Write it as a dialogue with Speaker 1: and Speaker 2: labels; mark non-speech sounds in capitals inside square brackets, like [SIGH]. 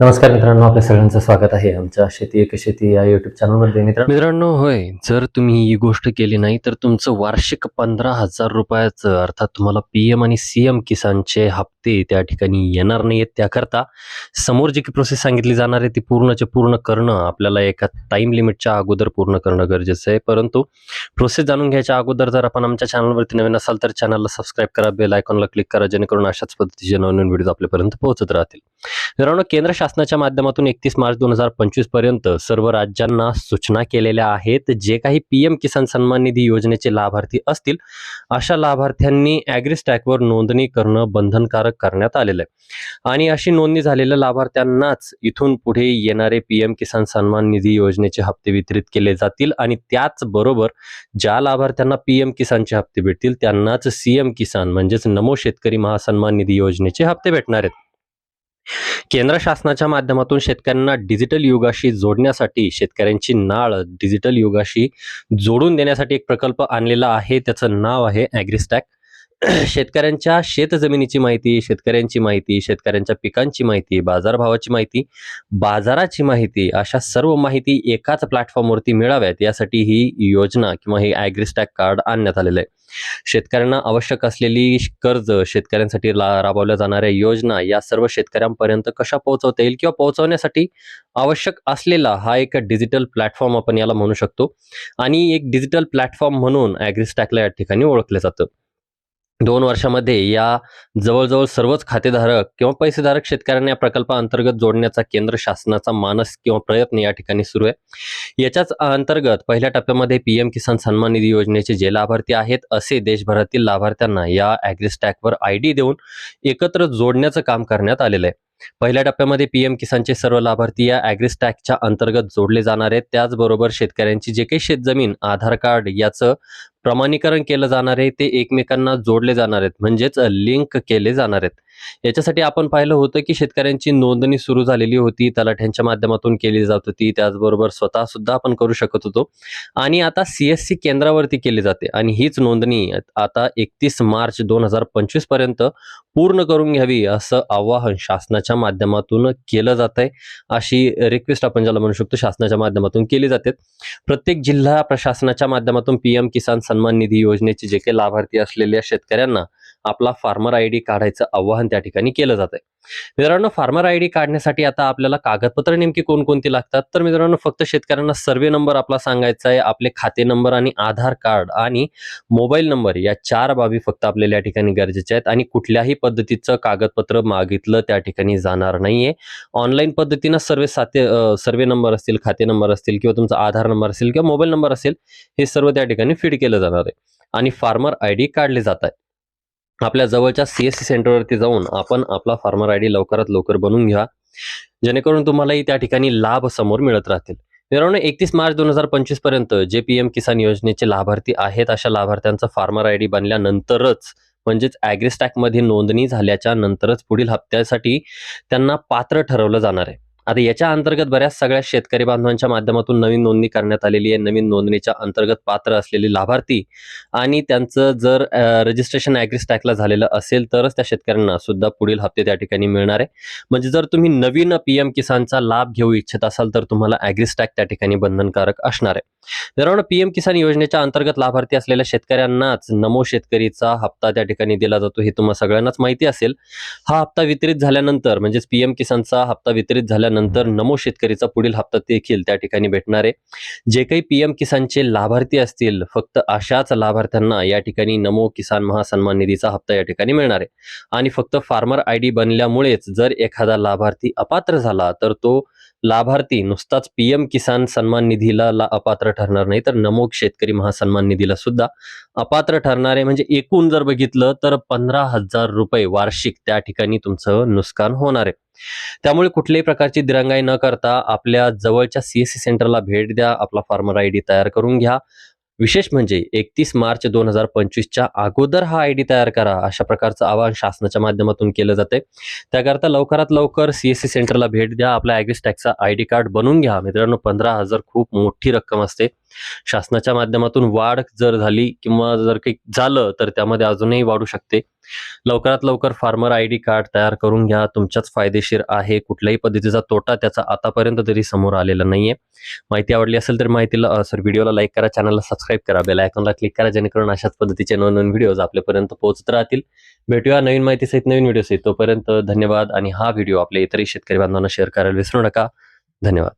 Speaker 1: नमस्कार मित्रांनो आपल्या सगळ्यांचं स्वागत आहे आमच्या शेती एक शेती या युट्यूब चॅनलमध्ये मित्रांनो
Speaker 2: मित्रांनो होय. जर तुम्ही ही गोष्ट केली नाही तर तुमचं वार्षिक पंधरा हजार रुपयाचं अर्थात तुम्हाला पी एम आणि सी एम किसानचे हप्ते त्या ठिकाणी येणार नाहीत. त्याकरता समोर जी की प्रोसेस सांगितली जाणार आहे ती पूर्णचे पूर्ण करणं आपल्याला एका टाईम लिमिटच्या अगोदर पूर्ण करणं गरजेचं आहे. परंतु प्रोसेस जाणून घ्यायच्या अगोदर जर आपण आमच्या चॅनलवरती नवीन असाल तर चॅनलला सबस्क्राईब करा बेल आयकॉनला क्लिक करा जेणेकरून अशाच पद्धतीचे नवीन व्हिडिओ आपल्यापर्यंत पोहोचत राहतील. मित्रांनो केंद्र शासनाच्या माध्यमातून एकतीस मार्च दोन हजार पंचवीसपर्यंत सर्व राज्यांना सूचना केलेल्या आहेत. जे काही पीएम किसान सन्मान निधी योजनेचे लाभार्थी असतील अशा लाभार्थ्यांनी अॅग्रीस्टॅकवर नोंदणी करणं बंधनकारक करण्यात आलेलं आहे. आणि अशी नोंदणी झालेल्या लाभार्थ्यांनाच इथून पुढे येणारे पीएम किसान सन्मान निधी योजनेचे हप्ते वितरित केले जातील आणि त्याचबरोबर ज्या लाभार्थ्यांना पीएम किसानचे हप्ते भेटतील त्यांनाच सीएम किसान म्हणजेच नमो शेतकरी महासन्मान निधी योजनेचे हप्ते भेटणार आहेत. केंद्र शासनाच्या माध्यमातून शेतकऱ्यांना डिजिटल युगाशी जोडण्यासाठी शेतकऱ्यांची नाळ डिजिटल युगाशी जोडून देण्यासाठी एक प्रकल्प आणलेला आहे. त्याचं नाव आहे ॲग्रिस्टॅक [CLEARS THROAT] शेतकऱ्यांच्या शेतजमिनीची माहिती शेतकऱ्यांची माहिती शेतकऱ्यांच्या पिकांची माहिती बाजारभावाची माहिती बाजाराची माहिती अशा सर्व माहिती एकाच प्लॅटफॉर्मवरती मिळाव्यात यासाठी ही योजना किंवा हे ॲग्रिस्टॅक कार्ड आणण्यात आलेलं आहे. शेतकऱ्यांना आवश्यक असलेली कर्ज शेतकऱ्यांसाठी राबवल्या जाणाऱ्या योजना या सर्व शेतकऱ्यांपर्यंत कशा पोहोचवता येईल किंवा पोहोचवण्यासाठी आवश्यक असलेला हा एक डिजिटल प्लॅटफॉर्म आपण याला म्हणू शकतो. आणि एक डिजिटल प्लॅटफॉर्म म्हणून ॲग्रिस्टॅकला या ठिकाणी ओळखलं जातं. दोन वर्षामध्ये या जवळजवळ सर्वच खातेधारक किंवा पैसेधारक शेतकऱ्यांना या प्रकल्पाअंतर्गत जोडण्याचा केंद्र शासनाचा मानस किंवा प्रयत्न या ठिकाणी सुरू आहे. याच्याच अंतर्गत पहिल्या टप्प्यामध्ये पी एम किसान सन्मान निधी योजनेचे जे लाभार्थी आहेत असे देशभरातील लाभार्थ्यांना या ॲग्रिस्टॅकवर आय डी देऊन एकत्र जोडण्याचं काम करण्यात आलेलं आहे. पहिल्या टप्प्यामध्ये पीएम किसानचे सर्व लाभार्थी या ॲग्रिस्टॅकच्या अंतर्गत जोडले जाणार आहेत. त्याचबरोबर शेतकऱ्यांची जे काही शेतजमीन आधार कार्ड याचं प्रमाणीकरण केलं जाणार आहे ते एकमेकांना जोडले जाणार आहेत. म्हणजेच लिंक केले जाणार आहेत. याच्यासाठी आपण पाहिलं होतं की शेतकऱ्यांची नोंदणी सुरू झालेली होती तलाठ्यांच्या माध्यमातून केली जात होती त्याचबरोबर स्वतः सुद्धा आपण करू शकत होतो. आणि आता सीएससी केंद्रावरती केली जाते आणि हीच नोंदणी आता एकतीस मार्च दोन हजार पंचवीसपर्यंत पूर्ण करून घ्यावी असं आवाहन शासनाच्या माध्यमातून केलं जात आहे अशी रिक्वेस्ट आपण ज्याला म्हणू शकतो शासनाच्या माध्यमातून केली जाते. प्रत्येक जिल्हा प्रशासनाच्या माध्यमातून पीएम किसान सन्मान निधी योजनेचे जे काही लाभार्थी असलेल्या शेतकऱ्यांना आपला फार्मर आय डी काढायचं आवाहन त्या ठिकाणी केलं जात आहे मित्रांनो फार्मर आय डी काढण्यासाठी आता आपल्याला कागदपत्र नेमकी कोणकोणती लागतात? तर मित्रांनो फक्त शेतकऱ्यांना सर्वे नंबर आपला सांगायचा आहे. आपले खाते नंबर आणि आधार कार्ड आणि मोबाईल नंबर या चार बाबी फक्त आपल्याला या ठिकाणी गरजेच्या आहेत. आणि कुठल्याही पद्धतीचं कागदपत्र मागितलं त्या ठिकाणी जाणार नाहीये. ऑनलाईन पद्धतीनं सर्वे साते सर्वे नंबर असतील खाते नंबर असतील किंवा तुमचा आधार नंबर असेल किंवा मोबाईल नंबर असेल हे सर्व त्या ठिकाणी फीड केलं जाणार आहे. आणि फार्मर आय डी काढले जात आहे. आपल्या जवळच्या सी एस सी सेंटरवरती जाऊन आपण आपला फार्मर आय डी लवकरात लवकर बनवून घ्या. जेणेकरून तुम्हालाही त्या ठिकाणी लाभ समोर मिळत राहतील. मित्रांनो एकतीस मार्च दोन हजार पंचवीसपर्यंत जे पी एम किसान योजनेचे लाभार्थी आहेत अशा लाभार्थ्यांचा फार्मर आय डी बनल्यानंतरच म्हणजेच ॲग्रिस्टॅकमध्ये नोंदणी झाल्याच्या नंतरच पुढील हप्त्यासाठी त्यांना पात्र ठरवलं जाणार आहे. आता याच्या अंतर्गत बऱ्याच सगळ्या शेतकरी बांधवांच्या माध्यमातून नवीन नोंदणी करण्यात आलेली आहे. नवीन नोंदणीच्या अंतर्गत पात्र असलेले लाभार्थी आणि त्यांचं जर रजिस्ट्रेशन ॲग्रिस्टॅकला झालेलं असेल तरच त्या शेतकऱ्यांना सुद्धा पुढील हप्ते त्या ठिकाणी मिळणार आहे. म्हणजे जर तुम्ही नवीन पी एम किसानचा लाभ घेऊ इच्छित असाल तर तुम्हाला ॲग्रिस्टॅक त्या ठिकाणी बंधनकारक असणार आहे. मित्रांनो पीएम किसान योजनेच्या अंतर्गत लाभार्थी असलेल्या शेतकऱ्यांनाच नमो शेतकरीचा हप्ता त्या ठिकाणी दिला जातो हे तुम्हाला सगळ्यांनाच माहिती असेल. हा हप्ता वितरित झाल्यानंतर म्हणजेच पीएम किसानचा हप्ता वितरित झाल्यानंतर नमो शेतकरीचा पुढील हप्ता देखील त्या ठिकाणी भेटणार आहे. जे काही पीएम किसानचे लाभार्थी असतील फक्त अशाच लाभार्थ्यांना या ठिकाणी नमो किसान महासन्मान निधीचा हप्ता या ठिकाणी मिळणार आहे. आणि फक्त फार्मर आयडी बनल्यामुळेच जर एखादा लाभार्थी अपात्र झाला तर तो लाभार्थी नुसताच पीएम किसान सन्मान निधीला ला अपात्र ठरणार नाही तर नमो शेतकरी महासन्मान निधीला सुद्धा अपात्र ठरणार म्हणजे एकूण जर बघितलं तर पंधरा हजार रुपये वार्षिक त्या ठिकाणी तुमचं नुकसान होणार आहे. त्यामुळे कुठल्याही प्रकारची दिरंगाई न करता आपल्या जवळच्या सीएससी सेंटरला भेट द्या आपला फार्मर आयडी तयार करून घ्या. विशेष म्हणजे एकतीस मार्च दोन हजार पंचवीसच्या अगोदर हा आय डी तयार करा अशा प्रकारचं आवाहन शासनाच्या माध्यमातून केलं जाते. त्याकरता लवकरात लवकर सीएससी सेंटरला भेट द्या. आपल्या ॲग्रिस्टॅकचा आय डी कार्ड बनवून घ्या. मित्रांनो पंधरा हजार खूप मोठी रक्कम असते. शासनाच्या माध्यमातून वाढ जर झाली किंवा जर काही झालं तर त्यामध्ये अजूनही वाढू शकते. लवकरात लवकर फार्मर आय डी कार्ड तयार करून घ्या. तुमच्याच फायदेशीर आहे. कुठल्याही पद्धतीचा तोटा त्याचा आतापर्यंत तरी समोर आलेला नाहीये. माहिती आवडली असेल तर माहितीला सर व्हिडिओला लाईक करा. चॅनलला सबस्क्राईब करा. बेल आयकॉनला क्लिक करा. जेणेकरून अशाच पद्धतीचे नवनवीन व्हिडिओज आपल्यापर्यंत पोहोचत राहतील. भेटूया नवीन माहितीसहित नवीन व्हिडिओ सहित. तोपर्यंत धन्यवाद. आणि हा व्हिडिओ आपल्या इतरही शेतकरी बांधवांना शेअर करायला विसरू नका. धन्यवाद.